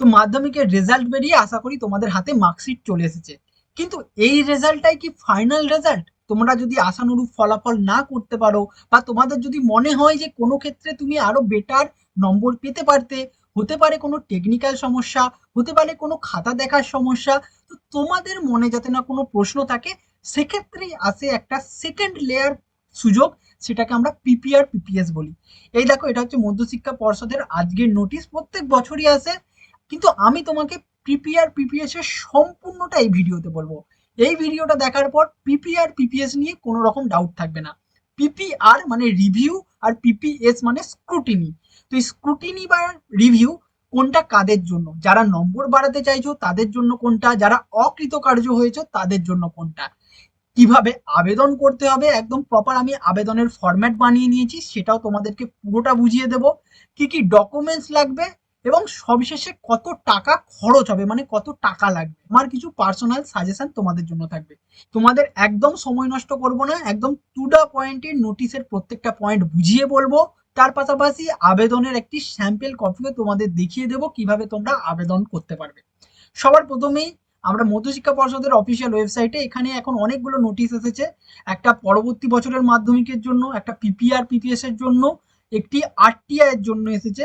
তো মাধ্যমিকের রেজাল্ট বেরিয়ে আশা করি তোমাদের হাতে মার্কশিট চলে এসেছে। কিন্তু এই রেজাল্টটাই কি ফাইনাল রেজাল্ট তোমরা যদি আশানুরূপ ফলাফল না করতে পারো বা তোমাদের যদি মনে হয় যে কোনো ক্ষেত্রে তুমি আরও বেটার নম্বর পেতে পারতে, হতে পারে কোনো টেকনিক্যাল সমস্যা, হতে পারে কোনো খাতা দেখার সমস্যা, তো তোমাদের মনে যাতে না কোনো প্রশ্ন থাকে, সেক্ষেত্রেই আসে একটা সেকেন্ড লেয়ার সুযোগ, সেটাকে আমরা পিপিআর পিপিএস বলি। এই দেখো, এটা হচ্ছে মধ্যশিক্ষা পর্ষদের আজকের নোটিশ প্রত্যেক বছরই আসে। কিন্তু আমি তোমাকে পিপিআর পিপিএস এর সম্পূর্ণটা এই ভিডিওতে বলব। এই ভিডিওটা দেখার পর পিপিআর পিপিএস নিয়ে কোনো রকম ডাউট থাকবে না। পিপিআর মানে রিভিউ আর পিপিএস মানে স্ক্রুটিনি তো এই স্ক্রুটিনি বা রিভিউ কোনটা কাদের জন্য? যারা নম্বর বাড়াতে চাইছো, তাদের জন্য কোনটা? যারা অকৃতকার্য হয়েছে, তাদের জন্য কোনটা? কীভাবে আবেদন করতে হবে? একদম প্রপার আমি আবেদনের ফরম্যাট বানিয়ে নিয়েছি, সেটাও তোমাদেরকে পুরোটা বুঝিয়ে দেব। কি কি ডকুমেন্টস লাগবে? এবং সবশেষে কত টাকা খরচ হবে মানে কত টাকা লাগবে? আমার কিছু পার্সোনাল সাজেশন তোমাদের জন্য থাকবে। তোমাদের একদম সময় নষ্ট করব না, একদম টু দা পয়েন্টের নোটিশের প্রত্যেকটা পয়েন্ট বুঝিয়ে বলব। তার পাশাপাশি আবেদনের একটি স্যাম্পেল কপিও তোমাদের দেখিয়ে দেবো, কীভাবে তোমরা আবেদন করতে পারবে। সবার প্রথমেই আমরা মধ্যশিক্ষা পর্ষদের অফিসিয়াল ওয়েবসাইটে এখানে এখন অনেকগুলো নোটিশ এসেছে। একটা পরবর্তী বছরের মাধ্যমিকের জন্য, একটা পিপিআর পিপিএস এর জন্য, একটি আরটিআই এর জন্য এসেছে।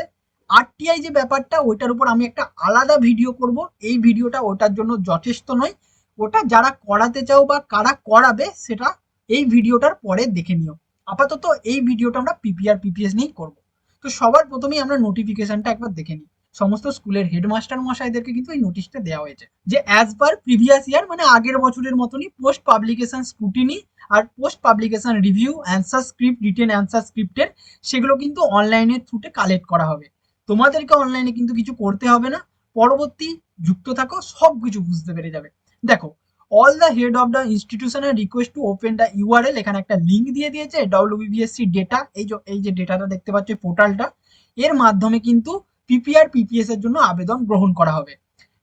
আরটিআই যে ব্যাপারটা, ওইটার উপর আমি একটা আলাদা ভিডিও করব। এই ভিডিওটা ওটার জন্য যথেষ্ট নয়। ওটা যারা করাতে চাও বা কারা করাবে, সেটা এই ভিডিওটার পরে দেখে নিও। আপাতত এই ভিডিওটা আমরা পিপিআর পিপিএস নিয়েই করব। তো সবার প্রথমেই আমরা নোটিফিকেশনটা একবার দেখে নিই। সমস্ত স্কুলের হেডমাস্টার মশাইদেরকে কিন্তু এই নোটিশটা দেওয়া হয়েছে যে অ্যাজ পার প্রিভিয়াস ইয়ার মানে আগের বছরের মতনই পোস্ট পাবলিকেশন স্ক্রুটিনি আর post publication review answer script written answer স্ক্রিপ্টের সেগুলো কিন্তু অনলাইনের থ্রুতে কালেক্ট করা হবে। তোমাদেরকে অনলাইনে কিন্তু কিছু করতে হবে না। পরবর্তী যুক্ত থাকো সব কিছু বুঝতে পেরে যাবে। দেখো all the head of the institution request to open the URL এখানে একটা লিঙ্ক দিয়ে দিয়েছে ডব্লিউবিবিএসসি ডেটা এই যে এই যে ডেটাটা দেখতে পাচ্ছ পোর্টালটা এর মাধ্যমে কিন্তু পিপিআর পিপিএস এর জন্য আবেদন গ্রহণ করা হবে।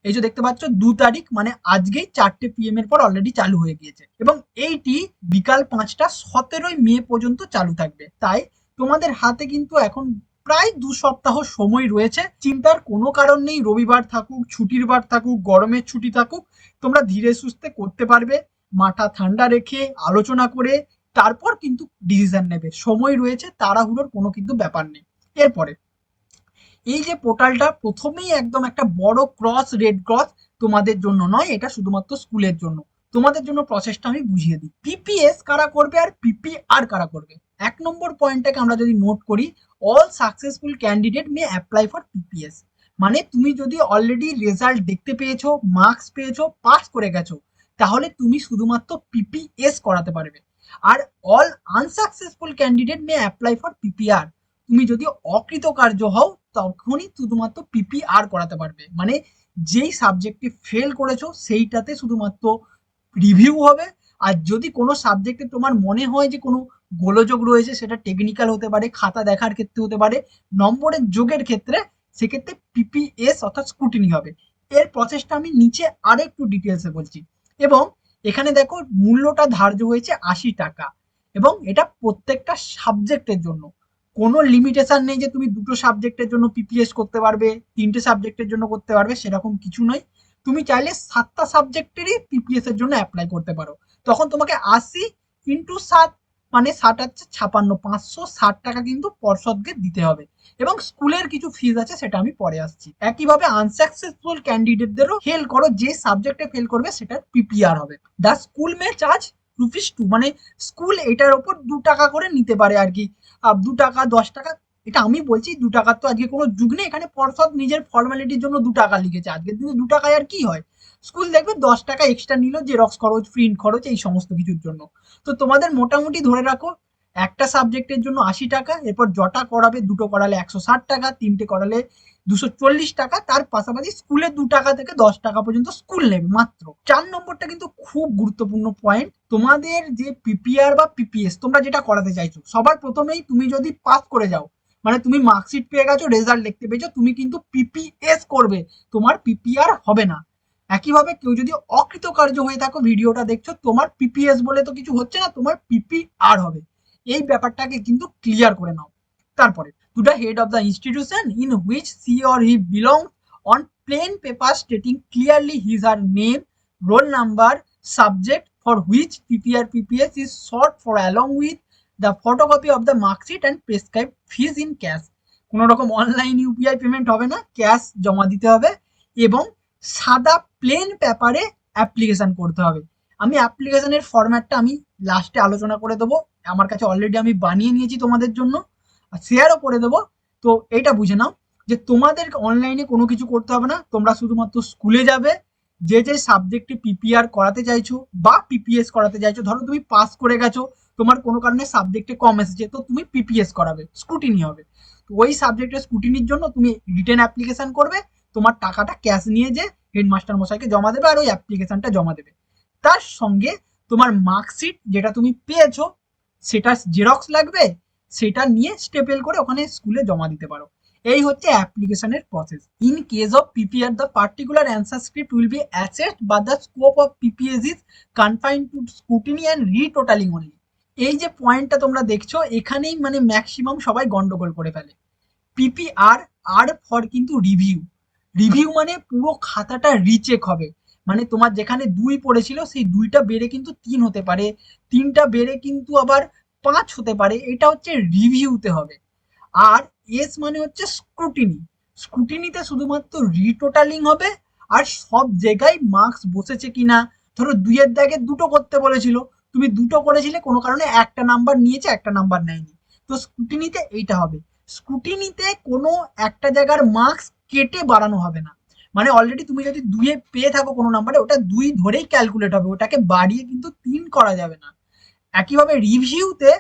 এই যে দেখতে পাচ্ছ, দু তারিখ মানে আজকেই চারটে পিএম এর পর অলরেডি চালু হয়ে গিয়েছে। এবং এইটি বিকাল পাঁচটা, সতেরোই মে পর্যন্ত চালু থাকবে। তাই তোমাদের হাতে কিন্তু এখন প্রায় দু সপ্তাহ সময় রয়েছে। চিন্তার কোনো কারণ নেই, রবিবার থাকুক, ছুটির বার থাকুক, গরমের ছুটি থাকুক, তোমরা ধীরে সুস্থে করতে পারবে, মাথা ঠান্ডা রেখে আলোচনা করে, তারপর কিন্তু ডিসিশন নেবে। সময় রয়েছে, তাড়াহুড়োর কোনো কিন্তু ব্যাপার নেই। এরপরে, এই যে পোর্টালটা প্রথমেই একদম একটা বড় ক্রস রেড ক্রস তোমাদের জন্য নয়, এটা শুধুমাত্র স্কুলের জন্য। তোমাদের জন্য প্রসেসটা আমি বুঝিয়ে দিই। পিপিএস কারা করবে আর পিপিআর কারা করবে? এক নম্বর পয়েন্টটাকে আমরা যদি নোট করি all successful candidate may apply for PPS মানে তুমি যদি অলরেডি রেজাল্ট দেখতে পেয়েছ মার্কস পেয়েছ পাস করে গেছো, তাহলে তুমি শুধুমাত্র পিপিএস করাতে পারবে। আর all unsuccessful candidate may apply for PPR তুমি যদি অকৃতকার্য হও, তখনই শুধুমাত্র পিপিআর করাতে পারবে। মানে যেই সাবজেক্টে ফেল করেছ, সেইটাতে শুধুমাত্র রিভিউ হবে। আর যদি কোনো সাবজেক্টে তোমার মনে হয় যে কোনো গোলযোগ রয়েছে, সেটা টেকনিক্যাল হতে পারে, খাতা দেখার ক্ষেত্রে হতে পারে, নম্বরের যোগের ক্ষেত্রে সেক্ষেত্রে পিপিএস অর্থাৎ স্কুটিনি হবে। এর প্রসেসটা আমি নিচে আরও একটু ডিটেলসে বলছি। এবং এখানে দেখো মূল্যটা ধার্য হয়েছে আশি টাকা। এবং এটা প্রত্যেকটা সাবজেক্টের জন্য। কোনো লিমিটেশন নেই যে তুমি দুটো সাবজেক্টের জন্য পিপিএস করতে পারবে, তিনটে সাবজেক্টের জন্য করতে পারবে, সেরকম কিছু নয়। তুমি চাইলে সাতটা সাবজেক্টেরই পিপিএস এর জন্য অ্যাপ্লাই করতে পারো। তখন তোমাকে আশি ইন্টু সাত মানে ষাট হচ্ছে ছাপান্ন, পাঁচশো ষাট টাকা কিন্তু পর্ষদকে দিতে হবে। এবং স্কুলের কিছু ফিজ আছে, সেটা আমি পরে আসছি। একইভাবে আনসাকসেসফুল ক্যান্ডিডেটদেরও ফেল করো, যে সাবজেক্টে ফেল করবে, সেটার পিপিআর হবে। The school may charge rupees two মানে স্কুল এটার ওপর দু টাকা করে নিতে পারে আর কি। দু টাকা, দশ টাকা এটা আমি বলছি দু টাকার তো আজকে কোনো যুগ নেই। এখানে পর্ষদ নিজের ফর্মালিটির জন্য দু টাকা লিখেছে। আজকের দিনে দু টাকায় আর কি হয়? স্কুল দেখবে দশ টাকা এক্সট্রা নিল জেরক্স খরচ প্রিন্ট খরচ, এই সমস্ত কিছুর জন্য। তো তোমাদের মোটামুটি ধরে রাখো, একটা সাবজেক্টের জন্য আশি টাকা, এরপর জটা করাবে দুটো করালে একশো ষাট টাকা, তিনটে করালে দুশো চল্লিশ টাকা, তার পাশাপাশি স্কুলে দু টাকা থেকে দশ টাকা পর্যন্ত স্কুল নেবে মাত্র। চার নম্বরটা কিন্তু খুব গুরুত্বপূর্ণ পয়েন্ট তোমাদের যে পিপিআর বা পিপিএস তোমরা যেটা করাতে চাইছো, সবার প্রথমেই তুমি যদি পাস করে যাও মানে তুমি মার্কশিট পেয়ে গেছো রেজাল্ট দেখতে পেয়েছ, তুমি কিন্তু পিপিএস করবে, তোমার পিপিআর হবে না। একইভাবে কেউ যদি অকৃতকার্য হয়ে থাকো, ভিডিওটা দেখছ, তোমার পিপিএস বলে তো কিছু হচ্ছে না, তোমার পিপিআর হবে। এই ব্যাপারটাকে কিন্তু ক্লিয়ার করে নাও। তারপরে to the head of the institution in which she or he belong on plain paper stating clearly his or name roll number subject for which PPR PPS is sought for along with the photocopy of the marksheet and prescribe fees in cash কোনো রকম online UPI payment হবে না cash জমা দিতে হবে এবং সাদা plane পেপারে অ্যাপ্লিকেশন করতে হবে। আমি অ্যাপ্লিকেশনের ফরম্যাটটা আমি লাস্টে আলোচনা করে দেবো। আমার কাছে অলরেডি আমি বানিয়ে নিয়েছি তোমাদের জন্য, আর শেয়ারও করে দেবো। তো এটা বুঝে নাও যে তোমাদের অনলাইনে কোনো কিছু করতে হবে না, তোমরা শুধুমাত্র স্কুলে যাবে, যে যে সাবজেক্টে পিপিআর করাতে চাইছো বা পিপিএস করাতে চাইছো, ধরো তুমি পাস করে গেছো তোমার কোনো কারণে সাবজেক্টে কম এসেছে, তো তুমি পিপিএস করাবে স্কুটিনি হবে। ওই সাবজেক্টের স্কুটিনির জন্য তুমি রিটেন অ্যাপ্লিকেশন করবে, তোমার টাকাটা ক্যাশ নিয়ে যে হেডমাস্টার মশাইকে জমা দেবে আর ওই অ্যাপ্লিকেশনটা জমা দেবে। তার সঙ্গে তোমার মার্কশিট যেটা তুমি পেয়েছ, সেটা জেরক্স লাগবে, সেটা নিয়ে স্টেপেল করে ওখানে স্কুলে জমা দিতে পারো। এই হচ্ছে অ্যাপ্লিকেশনের process in case of PPR the particular answer script will be assessed বা the scope of PPS is confine to scrutiny and retotaling only এই যে পয়েন্টটা তোমরা দেখছ, এখানেই মানে ম্যাক্সিমাম সবাই গন্ডগোল করে ফেলে। পিপিআর আর ফর কিন্তু রিভিউ রিভিউ মানে পুরো খাতাটা রিচেক হবে। মানে তোমার যেখানে দুই পড়েছিল, সেই দুইটা বেড়ে কিন্তু তিন হতে পারে। তিনটা বেড়ে কিন্তু আবার পাঁচ হতে পারে। এটা হচ্ছে রিভিউতে হবে। আর এস মানে হচ্ছে স্ক্রুটিনি স্ক্রুটিনিতে শুধুমাত্র রিটোটালিং হবে, আর সব জায়গায় মার্কস বসেছে কিনা। ধরো দুইয়ের দাগে দুটো করতে বলেছিল তুমি দুটো করেছিলে, কোনো কারণে একটা নাম্বার নিয়েছে, একটা নাম্বার নেয়নি। তো স্ক্রুটিনিতে এইটা হবে। স্ক্রুটিনিতে কোনো একটা জায়গার মার্কস কেটে বাড়ানো হবে না। মানে অলরেডি তুমি যদি দুইয়ে পেয়ে থাকো কোনো নাম্বারে ওটা দুই ধরেই ক্যালকুলেট হবে। ওটাকে বাড়িয়ে কিন্তু তিন করা যাবে না। একইভাবে রিভিউতে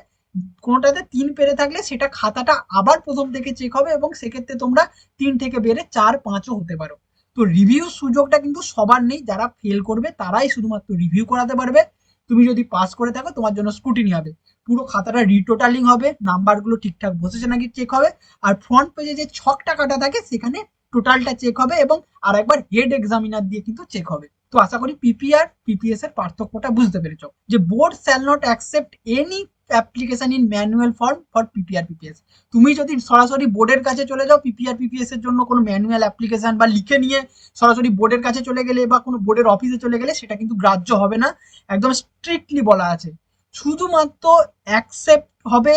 কোনোটাতে তিন পেরে থাকলে সেটা খাতাটা আবার প্রথম থেকে চেক হবে এবং সেক্ষেত্রে তোমরা তিন থেকে বেড়ে চার, পাঁচও হতে পারো। তো রিভিউ সুযোগটা কিন্তু সবার নেই। যারা ফেল করবে, তারাই শুধুমাত্র রিভিউ করাতে পারবে। তুমি যদি পাস করে থাকো তোমার জন্য স্কুটিনি হবে। পুরো খাতাটা রিটোটালিং হবে নাম্বারগুলো ঠিকঠাক বসেছে নাকি চেক হবে, আর ফ্রন্ট পেজে যে ছক টাকাটা থাকে, সেখানে টোটালটা চেক হবে এবং আর একবার হেড এক্সামিনার দিয়ে কিন্তু চেক হবে। তো আশা করি পিপিআর পিপিএস এর পার্থক্যটা বুঝতে পেরেছ। যে board shall not accept any application in manual form for PPR PPS তুমি যদি সরাসরি বোর্ডের কাছে চলে যাও পিপিআর পিপিএস এর জন্য কোনো ম্যানুয়াল অ্যাপ্লিকেশন বা লিখে নিয়ে সরাসরি বোর্ডের কাছে চলে গেলে বা কোনো বোর্ডের অফিসে চলে গেলে সেটা কিন্তু গ্রাহ্য হবে না। একদম স্ট্রিক্টলি বলা আছে। শুধুমাত্র অ্যাকসেপ্ট হবে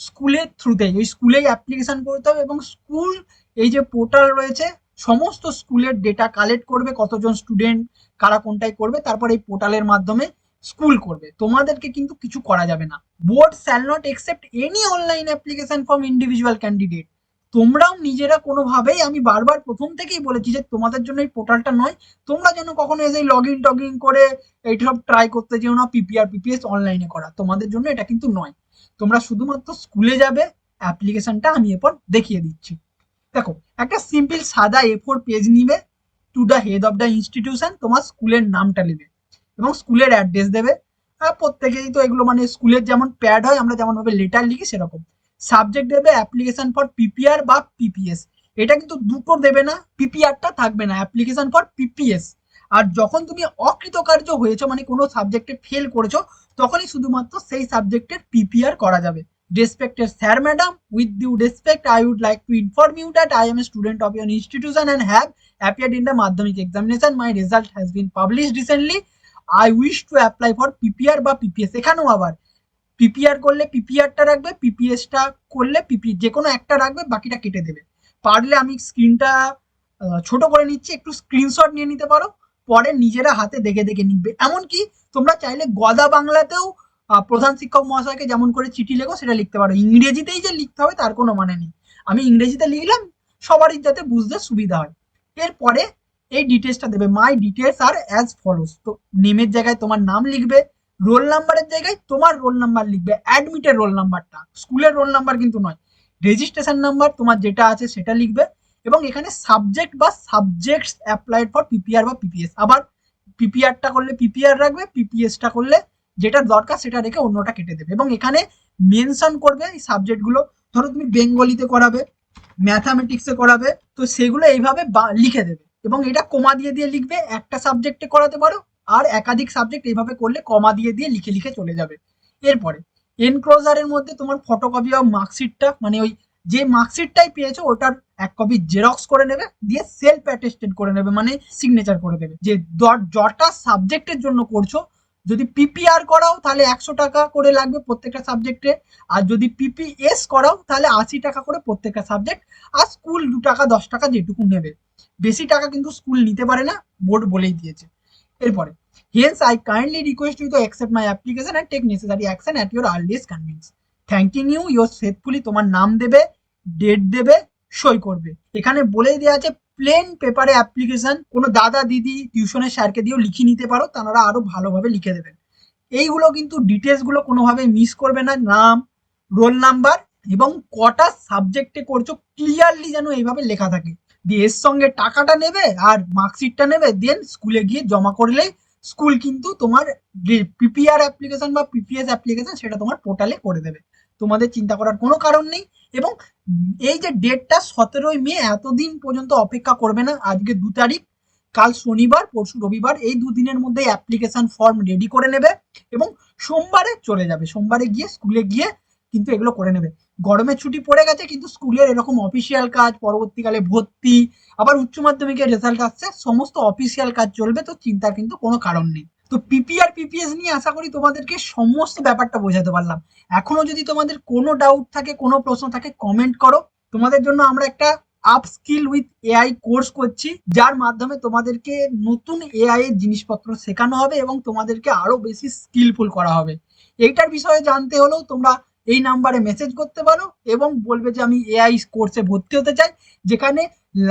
স্কুলের থ্রুতেই ওই স্কুলেই অ্যাপ্লিকেশন করতে হবে এবং স্কুল, এই যে পোর্টাল রয়েছে, সমস্ত স্কুলের ডেটা কালেক্ট করবে কতজন স্টুডেন্ট কারা কোনটাই করবে, তারপর এই পোর্টালের মাধ্যমে স্কুল করবে। তোমাদেরকে কিন্তু কিছু করা যাবে না। Board shall not accept any online application from individual candidate তোমরাও নিজেরা কোনোভাবেই, আমি বারবার প্রথম থেকেই বলেছি যে তোমাদের জন্য এই পোর্টালটা নয়, তোমরা যেন কখনো এসে লগ ইন টগ ইন করে এইসব ট্রাই করতে যেও না পিপিআর পিপিএস অনলাইনে করা। তোমাদের জন্য এটা কিন্তু নয়। তোমরা শুধুমাত্র স্কুলে যাবে অ্যাপ্লিকেশনটা আমি এরপর দেখিয়ে দিচ্ছি। দেখো, একটা সিম্পল সাদা এ ফোর পেজ নিবে to the head of the institution তোমার স্কুলের নামটা নেবে। এবং স্কুলের অ্যাড্রেস দেবে। প্রত্যেকেই তো এগুলো মানে স্কুলের যেমন প্যাড হয়, আমরা যেমন ভাবে লেটার লিখি সেরকম। সাবজেক্ট দেবে অ্যাপ্লিকেশন ফর পিপিআর বা পিপিএস এটা কিন্তু দুটো দেবে না পিপিআরটা থাকবে না অ্যাপ্লিকেশন ফর পিপিএস আর যখন তুমি অকৃতকার্য হয়েছো মানে কোনো সাবজেক্টে ফেল করেছ, তখনই শুধুমাত্র সেই সাবজেক্টের পিপিআর করা যাবে। Respected sir madam with due respect I would like to inform you that i am a student of your institution and have appeared in the madhyamik examination. My result has been published recently. I wish to apply for PPR বা PPS এখানেও আবার। PPR করলে পিপিআরটা রাখবে পিপিএসটা করলে পিপি যে কোনো একটা রাখবে, বাকিটা কেটে দেবে। পারলে আমি স্ক্রিনটা ছোট করে নিচ্ছি, একটু স্ক্রিনশট নিয়ে নিতে পারো, পরে নিজেরা হাতে দেখে দেখে নিবে। এমনকি তোমরা চাইলে গদা বাংলাতেও প্রধান শিক্ষক মহাশয়কে যেমন করে চিঠি লেখো, সেটা লিখতে পারো। ইংরেজিতেই যে লিখতে হবে, তার কোনো মানে নেই। আমি ইংরেজিতে লিখলাম, সবারই যাতে বুঝতে সুবিধা হয়। এরপরে এই ডিটেলসটা দেবে। মাই ডিটেলস আর অ্যাজ ফলোস তো নেমের জায়গায় তোমার নাম লিখবে রোল নাম্বারের জায়গায় তোমার রোল নাম্বার লিখবে। অ্যাডমিটের রোল নাম্বারটা স্কুলের রোল নাম্বার কিন্তু নয়। রেজিস্ট্রেশন নাম্বার তোমার যেটা আছে সেটা লিখবে এবং এখানে সাবজেক্ট বা সাবজেক্টস অ্যাপ্লাইড ফর পিপিআর বা পিপিএস আবার পিপিআরটা করলে পিপিআর রাখবে পিপিএসটা করলে যেটা দরকার সেটা রেখে অন্যটা কেটে দেবে এবং এখানে মেনশন করবে এই সাবজেক্টগুলো ধরো তুমি বেঙ্গলিতে করাবে ম্যাথামেটিক্সে করাবে, তো সেগুলো এইভাবে লিখে দেবে। এবং এটা কমা দিয়ে দিয়ে লিখবে, একটা সাবজেক্টে করাতে পারো, আর একাধিক সাবজেক্ট এইভাবে করলে কমা দিয়ে দিয়ে লিখে লিখে চলে যাবে। এরপরে এনক্লোজারের মধ্যে তোমার ফটোকপি বা মার্কশিটটা মানে ওই যে মার্কশিটটাই পেয়েছ, ওটার এক কপি জেরক্স করে নেবে, দিয়ে সেলফ অ্যাটেস্টেড করে নেবে মানে সিগনেচার করে দেবে। যে যটা সাবজেক্টের জন্য করছ যদি পিপিআর করাও, তাহলে একশো টাকা করে লাগবে প্রত্যেকটা সাবজেক্টে আর যদি পিপিএস করাও, তাহলে আশি টাকা করে প্রত্যেকটা সাবজেক্ট আর স্কুল দু টাকা, দশ টাকা যেটুকু নেবে। বেশি টাকা কিন্তু স্কুল নিতে পারে না বোর্ড বলেই দিয়েছে। এরপরে hence I kindly request you to accept my application and take necessary action at your earliest convenience thanking you your faithfully তোমার নাম দেবে ডেট দেবে, সই করবে। এখানে বলেই দেওয়া আছে প্লেন পেপারে অ্যাপ্লিকেশন কোনো দাদা, দিদি টিউশনের স্যারকে দিয়েও লিখে নিতে পারো, তারা আরও ভালোভাবে লিখে দেবেন। এইগুলো কিন্তু ডিটেলসগুলো কোনোভাবে মিস করবে না, নাম রোল নাম্বার এবং কটা সাবজেক্টে করছ ক্লিয়ারলি যেন এইভাবে লেখা থাকে। দিয়ে এর সঙ্গে টাকাটা নেবে আর মার্কশিটটা নেবে দেন স্কুলে গিয়ে জমা করলেই স্কুল কিন্তু তোমার পিপিআর অ্যাপ্লিকেশন বা পিপিএস অ্যাপ্লিকেশন সেটা তোমার পোর্টালে করে দেবে। তোমাদের চিন্তা করার কোনো কারণ নেই এবং এই যে ডেটটা সতেরোই মে, এতদিন পর্যন্ত অপেক্ষা করবে না। আজকে দু তারিখ, কাল শনিবার, পরশু রবিবার, এই দুদিনের মধ্যে অ্যাপ্লিকেশন ফর্ম রেডি করে নেবে এবং সোমবারে চলে যাবে। সোমবারে গিয়ে স্কুলে গিয়ে কিন্তু এগুলো করে নেবে। গরমের ছুটি পড়ে গেছে, কিন্তু স্কুলের এরকম অফিসিয়াল কাজ, পরবর্তীকালে ভর্তি, আবার উচ্চ মাধ্যমিকের রেজাল্ট আসছে, সমস্ত অফিসিয়াল কাজ চলবে, তো চিন্তার কিন্তু কোনো কারণ নেই। তো পিপিআর পিপিএস নিয়ে আশা করি তোমাদেরকে সমস্ত ব্যাপারটা বোঝাতে পারলাম। এখনও যদি তোমাদের কোনো ডাউট থাকে, কোনো প্রশ্ন থাকে কমেন্ট করো। তোমাদের জন্য আমরা একটা upskill with AI course করছি, যার মাধ্যমে তোমাদেরকে নতুন এআই এর জিনিসপত্র শেখানো হবে এবং তোমাদেরকে আরও বেশি স্কিলফুল করা হবে। এইটার বিষয়ে জানতে হলেও তোমরা এই নাম্বারে মেসেজ করতে পারো এবং বলবে যে আমি এআই কোর্সে ভর্তি হতে চাই, যেখানে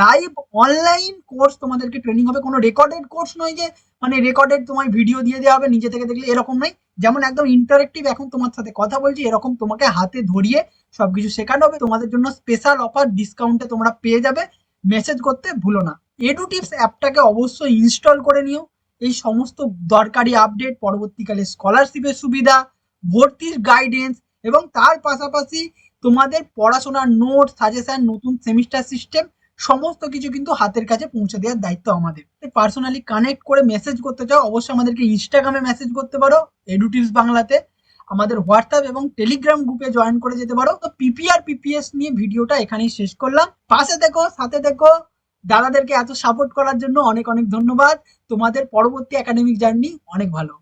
লাইভ অনলাইন কোর্স তোমাদেরকে ট্রেনিং হবে। কোনো রেকর্ডেড কোর্স নয় যে মানে রেকর্ডেড তোমার ভিডিও দিয়ে দেওয়া হবে, নিজে থেকে দেখলে এরকম নয়। যেমন একদম ইন্টারেক্টিভ এখন তোমার সাথে কথা বলছি, এরকম তোমাকে হাতে ধরিয়ে সবকিছু শেখানো হবে। তোমাদের জন্য স্পেশাল অফার ডিসকাউন্টে তোমরা পেয়ে যাবে। মেসেজ করতে ভুলো না। এডু টিপস অ্যাপটাকে অবশ্যই ইনস্টল করে নিও। এই সমস্ত দরকারি আপডেট পরবর্তীকালে স্কলারশিপের সুবিধা, ভর্তির গাইডেন্স এবং তার পাশাপাশি তোমাদের পড়াশোনার নোট সাজেশন নতুন সেমিস্টার সিস্টেম সমস্ত কিছু কিন্তু হাতের কাছে পৌঁছে দেওয়ার দায়িত্ব আমাদের। পার্সোনালি কানেক্ট করে মেসেজ করতে চাও, অবশ্যই আমাদেরকে ইনস্টাগ্রামে মেসেজ করতে পারো এডুটিভস বাংলাতে। আমাদের হোয়াটসঅ্যাপ এবং টেলিগ্রাম গ্রুপে জয়েন করে যেতে পারো। তো পিপিআর পিপিএস নিয়ে ভিডিওটা এখানেই শেষ করলাম। পাশে দেখো, সাথে দেখো, দাদাদেরকে এত সাপোর্ট করার জন্য অনেক অনেক ধন্যবাদ। তোমাদের পরবর্তী একাডেমিক জার্নি অনেক ভালো।